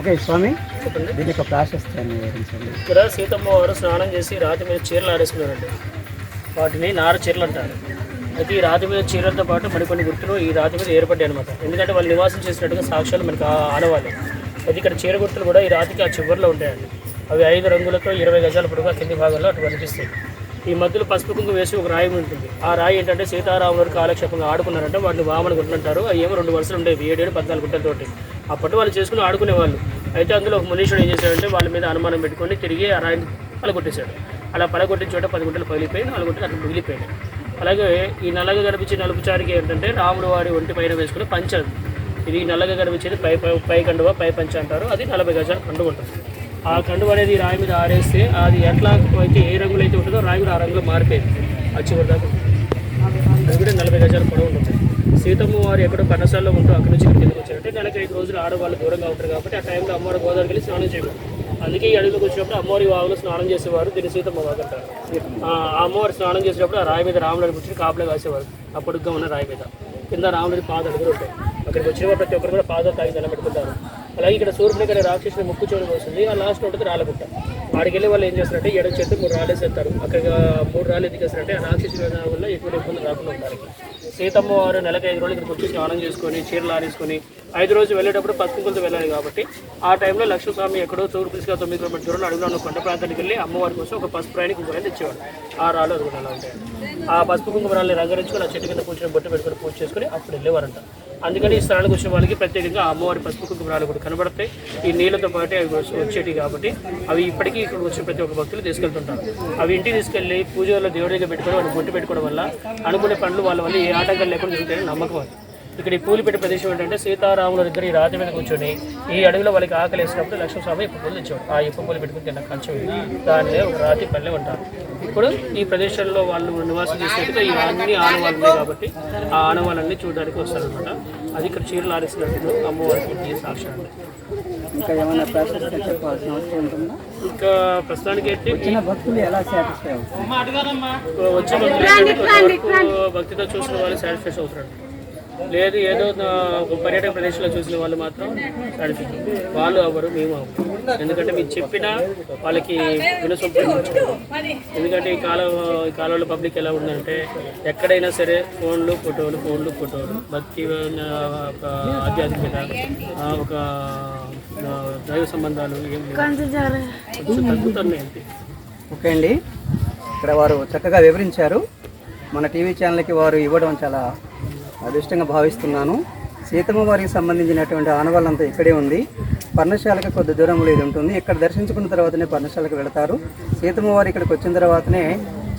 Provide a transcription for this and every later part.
Okay స్వామి. చెప్పండి దీని యొక్క ప్రాశస్త్యాన్ని వివరించండి ఇక్కడ సీతమ్మ వారు స్నానం చేసి రాతి మీద చీరలు ఆడేసుకున్నారండి వాటిని నార చీరలు అంటారు. అయితే ఈ రాతి మీద చీరలతో పాటు మరికొన్ని గుర్తులు ఈ రాతి మీద ఏర్పడ్డాయి అనమాట ఎందుకంటే వాళ్ళు నివాసం చేసినట్టుగా సాక్ష్యాలు మనకు ఆ- అయితే ఇక్కడ చీర గుర్తులు కూడా ఈ రాతికి ఆ చివరిలో ఉంటాయండి. అవి ఐదు రంగులతో ఇరవై గజాల పొడుగు కింది భాగంలో అటు కనిపిస్తాయి. ఈ మధ్యలో పసుపు కుంకుమ వేసి ఒక రాయి ఉంటుంది. ఆ రాయి ఏంటంటే సీతారాములు కాలక్షేపంగా ఆడుకున్నారంటే వాటిని వామన గుంటుంటారు అవి ఏమో రెండు వరుసలు ఉండేవి. ఏడేడు పద్నాలుగు గుంటలతోటి. అప్పటి వాళ్ళు చేసుకుని ఆడుకునేవాళ్ళు. అయితే అందులో ఒక మనుషుడు ఏం చేశాడంటే వాళ్ళ మీద అనుమానం పెట్టుకొని తిరిగి ఆ రాయిని పలగొట్టేశాడు. అలా పలగొట్టిన చోట పది గుంటలు పగిలిపోయి నాలుగు గుంటలు అక్కడ మిగిలిపోయాయి అలాగే ఈ నల్లగా కనిపించే నలుపు చారికి ఏంటంటే రాముడు వారి ఒంటి పైన వేసుకుని పంచ. ఇది నల్లగా కనిపించేది పై పై పై కండువ పై పంచ అంటారు. అది నలభై గజాల కండువ ఉంటుంది. ఆ కండువ అనేది రాయి మీద ఆరేస్తే అది ఎట్లా అయితే ఏ రంగులో అయితే ఉంటుందో రాయి కూడా ఆ రంగులో మారిపోయింది. ఆ చివరి దాకా. అది కూడా నలభై గజాల పొడవు ఉంటుంది. సీతమ్మ వారు ఎక్కడో పన్నసాల్లో ఉంటూ అక్కడి నుంచి ఇక్కడికి వచ్చారంటే నెలకి ఐదు రోజులు ఆడవాళ్ళు దూరంగా ఉంటారు కాబట్టి ఆ టైంలో అమ్మవారి గోదావరికి వెళ్ళి స్నానం చేయడం అందుకే ఈ అడవిలోకి వచ్చినప్పుడు అమ్మవారి వాగులో స్నానం చేసేవారు దీన్ని సీతమ్మ వాగు అంటారు. ఆ అమ్మవారి స్నానం చేసేటప్పుడు ఆ రాయి మీద రాములని కూర్చొని కాపలా కాసేవారు. పొడుగ్గా ఉన్న రాయి మీద. కింద రాముడి పాద అడుగులు ఉంటాయి. అక్కడికి వచ్చిన ప్రతి ఒక్కరు కూడా పాదాలు తాగి దండం పెట్టుకుంటారు అలాగే ఇక్కడ సూర్యుని ఇక్కడ రాక్షసుని ముక్కు చోటు వస్తుంది. ఆ లాస్ట్ ఉంటుంది రాళ్ళగుట్ట. ఆడికి వెళ్ళి వాళ్ళు ఏం చేస్తారంటే ఎడమ చెట్టు మూడు రాళ్ళు వేసేస్తారు. అక్కడ మూడు రాళ్ళు ఎందుకు వేస్తారంటే ఆ రాక్షసుల వల్ల ఎటువంటి ఇబ్బంది రాకుండా ఉంటారు సీతమ్మ వారు నెలకి ఐదు రోజులు ఇక్కడికి వచ్చి స్నానం చేసుకొని చీరలు ఆరేసుకొని ఐదు రోజులు వెళ్ళేటప్పుడు పసుపులతో వెళ్ళాలి కాబట్టి ఆ టైంలో లక్ష్మీస్వామి ఎక్కడో తూర్పు దిశగా తొమ్మిది కిలోమీటర్ దూరంలో అడుగులో ఉన్న కొండ ప్రాంతానికి వెళ్ళి అమ్మవారి కోసం ఒక పసుపు రాయిని కుంకుమని తెచ్చేవాడు. ఆ రాళ్ళు అడుగులు అలా ఉంటాయి. ఆ పసుపు కుంకుమ రాళ్ళని రంగరించుకొని ఆ చెట్టు కింద కూర్చొని బొట్టు పెట్టుకొని పూజ చేసుకొని అప్పుడు వెళ్ళేవారంట. అందుకని ఈ స్థలానికి వచ్చిన వాళ్ళకి ప్రత్యేకంగా ఆ అమ్మవారి పసుపు కుంకురాలు కూడా కనబడతాయి. ఈ నీళ్ళతో పాటు అవి వచ్చేవి వచ్చేటివి కాబట్టి అవి ఇప్పటికీ ఇక్కడ వచ్చిన ప్రతి ఒక్క భక్తులు తీసుకెళ్తుంటారు. అవి ఇంటికి తీసుకెళ్ళి పూజలో దేవుడిగా పెట్టుకొని వాటిని బొట్టు పెట్టుకోవడం వల్ల అనుకునే పనులు వాళ్ళ వల్ల ఏ ఆటంకాలు లేకుండా జరుగుతాయని నమ్మకం అది. ఇక్కడ ఈ పూలు పెట్టే ప్రదేశం ఏంటంటే సీతారాముల దగ్గర ఈ రాతి మీద కూర్చొని ఈ అడవిలో వాళ్ళకి ఆకలి వేసినప్పుడు లక్ష్మీస్వామి ఇప్పు పూలు తెచ్చేవాడు. ఆ ఇప్పు పూలు పెట్టుకుని తిన్న కంచెం. దాన్నే ఒక రాతి పల్లె అంటారు. ఇప్పుడు ఈ ప్రదేశంలో వాళ్ళు నివాసం చేసేట్టుగా ఈ అన్ని ఆనవాళ్ళు కాబట్టి ఆ ఆనవాళ్ళన్నీ చూడడానికి వస్తారనమాట అది ఇక్కడ చీరలు ఆరేసినట్టు అమ్మవారికి సాక్ష్యం అండి. ఇంకా ఏమైనా ప్రాశస్త్యం చెప్పాల్సిన అవసరం ఉంటుందా? ఇంకా ప్రస్తుతానికి అయితే చిన్న భక్తులు ఎలా సాటిస్ఫై అవుతారు? వచ్చే భక్తితో చూసిన వాళ్ళు సాటిస్ఫాక్షన్ అవుతారు లేదు ఏదో పర్యాటక ప్రదేశంలో చూసిన వాళ్ళు మాత్రం సాటిస్ఫాక్షన్ వాళ్ళు అవ్వరు మేము అవ్వరు ఎందుకంటే మీరు చెప్పినా వాళ్ళకి వినసొంపు ఎందుకంటే ఈ కాలం ఈ కాలంలో పబ్లిక్ ఎలా ఉందంటే ఎక్కడైనా సరే ఫోన్లు ఫోటోలు ఫోన్లు ఫోటోలు. భక్తి ఆధ్యాత్మికత ఒక దైవ సంబంధాలు ఏం తగ్గుతున్నాయి ఓకే అండి. ఇక్కడ వారు చక్కగా వివరించారు. మన టీవీ ఛానల్కి వారు ఇవ్వడం చాలా అదృష్టంగా భావిస్తున్నాను. సీతమ్మ వారికి సంబంధించినటువంటి ఆనవాళ్ళంతా ఇక్కడే ఉంది. పర్ణశాలకు కొద్ది దూరంలో ఇది ఉంటుంది. ఇక్కడ దర్శించుకున్న తర్వాతనే పర్ణశాలకు వెళతారు. సీతమ్మ వారు ఇక్కడికి వచ్చిన తర్వాతనే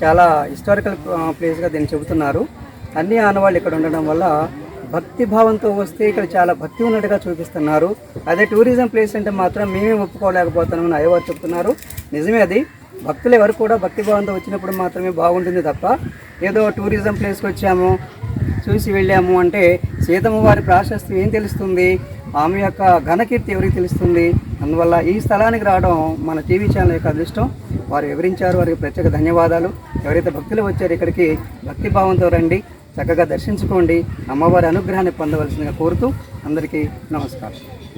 చాలా హిస్టారికల్ ప్లేస్గా దీన్ని చెబుతున్నారు. అన్ని ఆనవాళ్ళు ఇక్కడ ఉండడం వల్ల భక్తి భావంతో వస్తే ఇక్కడ చాలా భక్తి ఉన్నట్టుగా చూపిస్తున్నారు. అదే టూరిజం ప్లేస్ అంటే మాత్రం మేమే ఒప్పుకోలేకపోతున్నామని అయ్యవారు చెప్తున్నారు నిజమే అది. భక్తులు ఎవరు కూడా భక్తి భావంతో వచ్చినప్పుడు మాత్రమే బాగుంటుంది తప్ప ఏదో టూరిజం ప్లేస్కి వచ్చాము చూసి వెళ్ళాము అంటే సీతమ్మ వారి ప్రాశస్త్యం ఏం తెలుస్తుంది? ఆమె యొక్క ఘనకీర్తి ఎవరికి తెలుస్తుంది? అందువల్ల ఈ స్థలానికి రావడం మన టీవీ ఛానల్ యొక్క అదృష్టం. వారు వివరించారు. వారికి ప్రత్యేక ధన్యవాదాలు. ఎవరైతే భక్తులు వచ్చారో ఇక్కడికి భక్తి భావంతో రండి. చక్కగా దర్శించుకోండి. అమ్మవారి అనుగ్రహాన్ని పొందవలసిందిగా కోరుతూ అందరికీ నమస్కారం.